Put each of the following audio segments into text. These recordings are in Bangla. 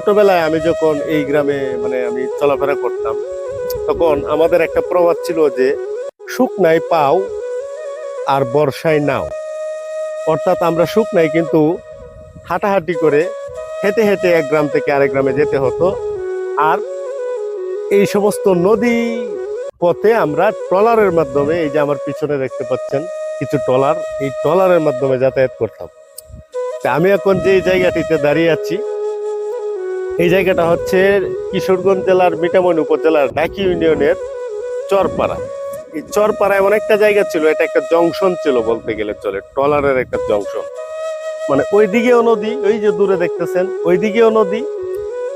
ছোটবেলায় আমি যখন এই গ্রামে মানে আমি চলাফেরা করতাম, তখন আমাদের একটা প্রবাদ ছিল যে শুকনায় পাও আর বর্ষায় নাও। অর্থাৎ আমরা শুকনাই কিন্তু হাঁটাহাঁটি করে হেঁটে হেঁটে এক গ্রাম থেকে আরেক গ্রামে যেতে হতো। আর এই সমস্ত নদী পথে আমরা ট্রলারের মাধ্যমে, এই যে আমার পিছনে দেখতে পাচ্ছেন, কিছু ট্রলার, এই ট্রলারের মাধ্যমে যাতায়াত করতাম। আমি এখন যে জায়গাটিতে দাঁড়িয়ে আছি এই জায়গাটা হচ্ছে কিশোরগঞ্জ জেলার মিঠামইন উপজেলার ডাকি ইউনিয়নের চরপাড়া। এই চরপাড়া এমন একটা জায়গা ছিল, এটা একটা জংশন ছিল বলতে গেলে চলে, ট্রলারের একটা জংশন। মানে ওই দিকেও নদী, ওই যে দূরে দেখতেছেন ওই দিকেও নদী।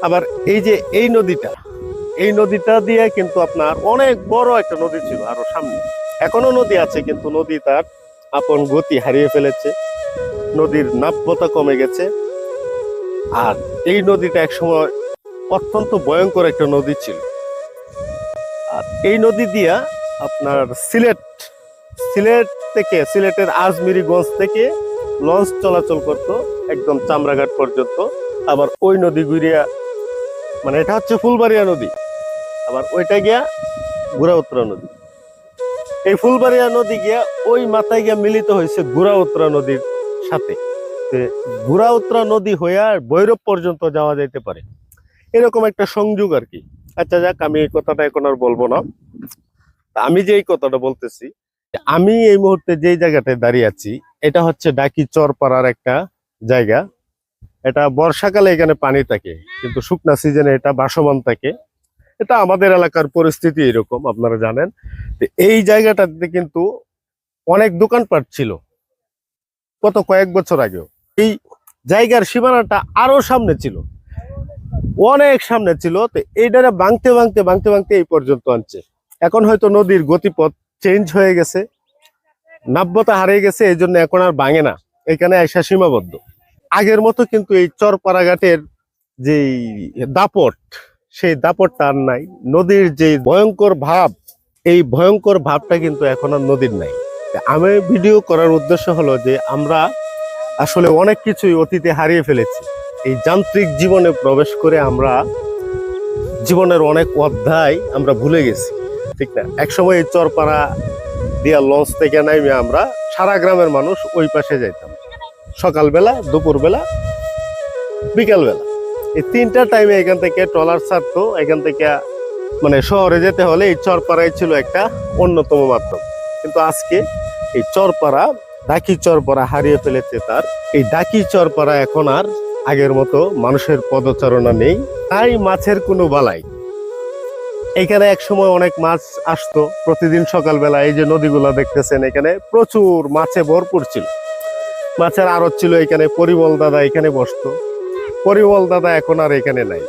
আবার এই যে এই নদীটা এই নদীটা দিয়ে কিন্তু আপনার অনেক বড় একটা নদী ছিল আরও সামনে। এখনও নদী আছে, কিন্তু নদী তার আপন গতি হারিয়ে ফেলেছে, নদীর নাব্যতা কমে গেছে। আর এই নদীটা একসময় অত্যন্ত ভয়ঙ্কর একটা নদী ছিল। আর এই নদী দিয়া আপনার সিলেট সিলেট থেকে, সিলেটের আজমিরিগঞ্জ থেকে লঞ্চ চলাচল করত একদম চামড়াঘাট পর্যন্ত। আবার ওই নদী ঘুরিয়া মানে এটা হচ্ছে ফুলবাড়িয়া নদী। আবার ওইটা গিয়া গুড়াউত্তরা নদী। এই ফুলবাড়িয়া নদী গিয়া ওই মাথায় গিয়া মিলিত হয়েছে গুড়াউত্তরা নদীর সাথে। গুড়াউত্তরা নদী হয়ে আর ভৈরব পর্যন্ত যাওয়া যাইতে পারে। এরকম একটা সংযোগ আর কি। আচ্ছা যাক, আমি এই কথাটা এখন আর বলব না। আমি যে এই কথাটা বলতেছি, আমি এই মুহূর্তে যেই জায়গাটায় দাঁড়িয়ে আছি, এটা হচ্ছে ডাকি চরপাড়ার একটা জায়গা। এটা বর্ষাকালে এখানে পানি থাকে, কিন্তু শুকনা সিজনে এটা বাসমান থাকে। এটা আমাদের এলাকার পরিস্থিতি এরকম, আপনারা জানেন। এই জায়গাটাতে কিন্তু অনেক দোকানপাট ছিল, গত কয়েক বছর আগেও। এই জায়গার সীমানাটা আরও সামনে ছিল। অনেক সামনে ছিল, তো এইটারে ভাঙতে ভাঙতে ভাঙতে ভাঙতে এই পর্যন্ত আনছে। এখন হয়তো নদীর গতিপথ চেঞ্জ হয়ে গেছে, নাব্যতা হারিয়ে গেছে, এই জন্য এখন আর ভাঙে না। এখানে আইসা সীমাবদ্ধ। আগের মতো কিন্তু এই চরপাড়াঘাটের যে দাপট, সেই দাপটটা আর নাই। নদীর যে ভয়ঙ্কর ভাব, এই ভয়ঙ্কর ভাবটা কিন্তু এখন আর নদীর নাই। আমি ভিডিও করার উদ্দেশ্য হলো যে আমরা আসলে অনেক কিছুই অতীতে হারিয়ে ফেলেছি। এই যান্ত্রিক জীবনে প্রবেশ করে আমরা জীবনের অনেক অধ্যায় আমরা ভুলে গেছি, ঠিক না? একসময় এই চরপাড়া দিয়া লঞ্চ থেকে নাইমে আমরা সারা গ্রামের মানুষ ওই পাশে যাইতাম। সকালবেলা, দুপুরবেলা, বিকালবেলা। এই তিনটা টাইমে এখান থেকে ট্রলার ছাড়তো, এখান থেকে মানে শহরে যেতে হলে এই চরপাড়াই ছিল একটা অন্যতম মাধ্যম। কিন্তু আজকে এই চরপাড়া ডাকি চরপাড়া হারিয়ে ফেলেছে তার। এই ডাকি চরপাড়া এখন আর আগের মতো মানুষের পদচারণা নেই, তাই মাছের কোনো বালাই। এখানে এক সময় অনেক মাছ আসতো, প্রতিদিন সকালবেলা এই যে নদীগুলো দেখতেছেন, এখানে প্রচুর মাছে ভরপুর ছিল। মাছের আড়ত ছিল এখানে, পরিমল দাদা এখানে বসতো। পরিমল দাদা এখন আর এখানে নাই।